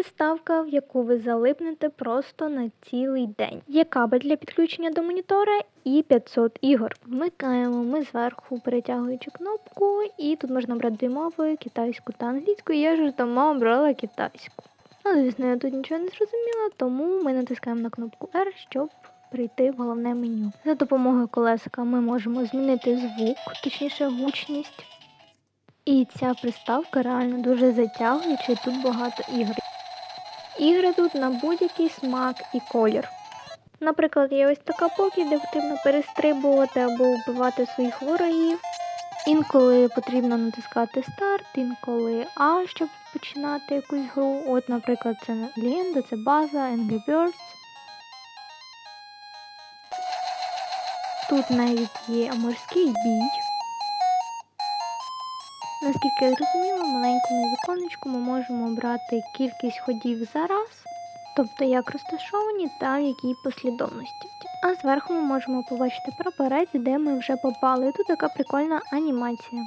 приставка, в яку ви залипнете просто на цілий день. Є кабель для підключення до монітора і 500 ігор. Вмикаємо ми зверху, перетягуючи кнопку, і тут можна брати дві мови китайську та англійську. Я ж дома обрала китайську. Ну, звісно, я тут нічого не зрозуміла, тому ми натискаємо на кнопку R, щоб прийти в головне меню. За допомогою колесика ми можемо змінити звук, точніше гучність. І ця приставка реально дуже затягуюча, тут багато ігор. Ігри тут на будь-який смак і колір. Наприклад, є ось така покі, де потрібно перестрибувати або вбивати своїх ворогів. Інколи потрібно натискати старт, інколи А, щоб починати якусь гру. От, наприклад, це легенда, це база, Angry Birds. Тут навіть є морський бій. Наскільки я зрозуміла, маленькому віконечку ми можемо обрати кількість ходів за раз, тобто як розташовані та в якій послідовності. А зверху ми можемо побачити прапорець, де ми вже попали. І тут така прикольна анімація.